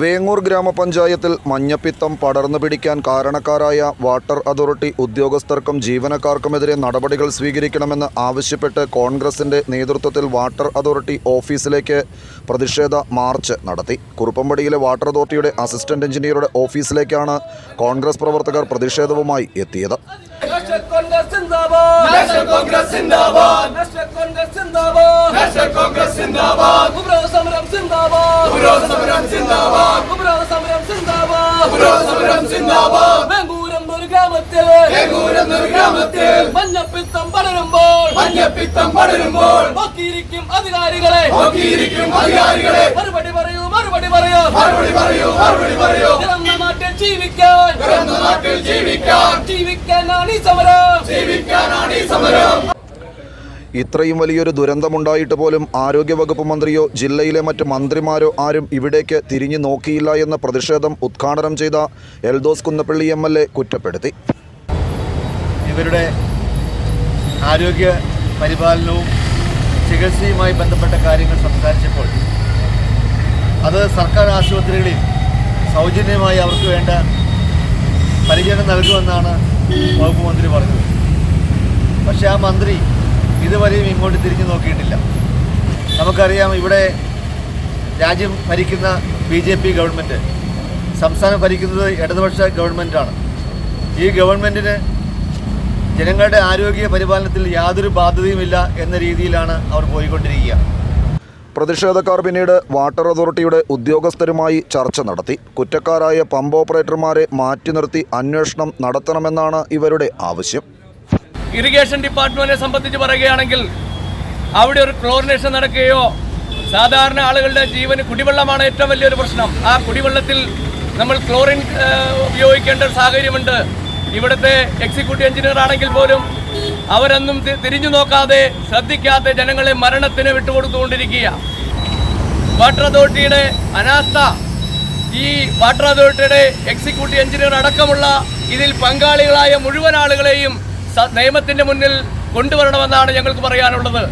വേങ്ങൂർ ഗ്രാമപഞ്ചായത്തിൽ മഞ്ഞപ്പിത്തം പടർന്നു പിടിക്കാൻ കാരണക്കാരായ വാട്ടർ അതോറിറ്റി ഉദ്യോഗസ്ഥർക്കും ജീവനക്കാർക്കുമെതിരെ നടപടികൾ സ്വീകരിക്കണമെന്ന് ആവശ്യപ്പെട്ട് കോൺഗ്രസിന്റെ നേതൃത്വത്തിൽ വാട്ടർ അതോറിറ്റി ഓഫീസിലേക്ക് പ്രതിഷേധ മാർച്ച് നടത്തി. കുറുപ്പമ്പടിയിലെ വാട്ടർ അതോറിറ്റിയുടെ അസിസ്റ്റന്റ് എഞ്ചിനീയറുടെ ഓഫീസിലേക്കാണ് കോൺഗ്രസ് പ്രവർത്തകർ പ്രതിഷേധവുമായി എത്തിയത്. കോൺഗ്രസ് സിന്ദാബാദ്. ഉപരോധ സമരം സിന്ദാബാദ്. ഉപരോധ സമരം സിന്ദാബാദ്. ഉപരോധ സമരം സിന്ദാബാദ്. വെങ്കൂരം ഒരു ഗ്രാമത്തിൽ. വെങ്ങൂരെന്നൊരു ഗ്രാമത്തിൽ. മഞ്ഞപ്പിത്തം പടരുമ്പോൾ. മഞ്ഞപ്പിത്തം പടരുമ്പോൾ. നോക്കിയിരിക്കും അധികാരികളെ. നോക്കിയിരിക്കും അധികാരികളെ. മറുപടി പറയൂ മറുപടി പറയൂ. മറുപടി പറയൂ മറുപടി പറയൂ. പിറന്ന നാട്ടിൽ ജീവിക്കാൻ. പിറന്ന നാട്ടിൽ ജീവിക്കാൻ. ജീവിക്കാനാണ് ഈ സമരം. ജീവിക്കാനാണ് ഈ സമരം. ഇത്രയും വലിയൊരു ദുരന്തമുണ്ടായിട്ട് പോലും ആരോഗ്യവകുപ്പ് മന്ത്രിയോ ജില്ലയിലെ മറ്റ് മന്ത്രിമാരോ ആരും ഇവിടേക്ക് തിരിഞ്ഞു നോക്കിയില്ല എന്ന പ്രതിഷേധം ഉദ്ഘാടനം ചെയ്ത Eldhose Kunnappilly M L A കുറ്റപ്പെടുത്തി. ഇവരുടെ ആരോഗ്യ പരിപാലനവും ചികിത്സയുമായി ബന്ധപ്പെട്ട കാര്യങ്ങൾ സംസാരിച്ചപ്പോൾ അത് സർക്കാർ ആശുപത്രികളിൽ സൗജന്യമായി അവർക്ക് വേണ്ട പരിചരണം നൽകുമെന്നാണ് വകുപ്പ് മന്ത്രി പറഞ്ഞത്. പക്ഷേ ആ മന്ത്രി ഇതുവരെയും ഇങ്ങോട്ട് തിരിഞ്ഞു നോക്കിയിട്ടില്ല. നമുക്കറിയാം ഇവിടെ രാജ്യം ഭരിക്കുന്ന ബി ജെ പി ഗവൺമെന്റ് സംസ്ഥാനം ഭരിക്കുന്നത് ഇടതുപക്ഷ ഗവൺമെന്റാണ് ഈ ഗവൺമെന്റിന് ജനങ്ങളുടെ ആരോഗ്യ പരിപാലനത്തിൽ യാതൊരു ബാധ്യതയുമില്ല എന്ന രീതിയിലാണ് അവർ പോയിക്കൊണ്ടിരിക്കുക. പ്രതിഷേധക്കാർ പിന്നീട് വാട്ടർ അതോറിറ്റിയുടെ ഉദ്യോഗസ്ഥരുമായി ചർച്ച നടത്തി. കുറ്റക്കാരായ പമ്പ് ഓപ്പറേറ്റർമാരെ മാറ്റി നിർത്തി അന്വേഷണം നടത്തണമെന്നാണ് ഇവരുടെ ആവശ്യം. ഇറിഗേഷൻ ഡിപ്പാർട്ട്മെന്റിനെ സംബന്ധിച്ച് പറയുകയാണെങ്കിൽ അവിടെ ഒരു ക്ലോറിനേഷൻ നടക്കുകയോ സാധാരണ ആളുകളുടെ ജീവന് കുടിവെള്ളമാണ് ഏറ്റവും വലിയൊരു പ്രശ്നം. ആ കുടിവെള്ളത്തിൽ നമ്മൾ ക്ലോറിൻ ഉപയോഗിക്കേണ്ട ഒരു സാഹചര്യമുണ്ട്. ഇവിടുത്തെ എക്സിക്യൂട്ടീവ് എഞ്ചിനീയർ ആണെങ്കിൽ പോലും അവരൊന്നും തിരിഞ്ഞു നോക്കാതെ ശ്രദ്ധിക്കാതെ ജനങ്ങളെ മരണത്തിന് വിട്ടുകൊടുത്തുകൊണ്ടിരിക്കുക വാട്ടർ അതോറിറ്റിയുടെ അനാസ്ഥ ഈ വാട്ടർ അതോറിറ്റിയുടെ എക്സിക്യൂട്ടീവ് എഞ്ചിനീയർ അടക്കമുള്ള ഇതിൽ പങ്കാളികളായ മുഴുവൻ ആളുകളെയും നിയമത്തിന്റെ മുന്നിൽ കൊണ്ടുവരണമെന്നാണ് ഞങ്ങൾക്ക് പറയാനുള്ളത്.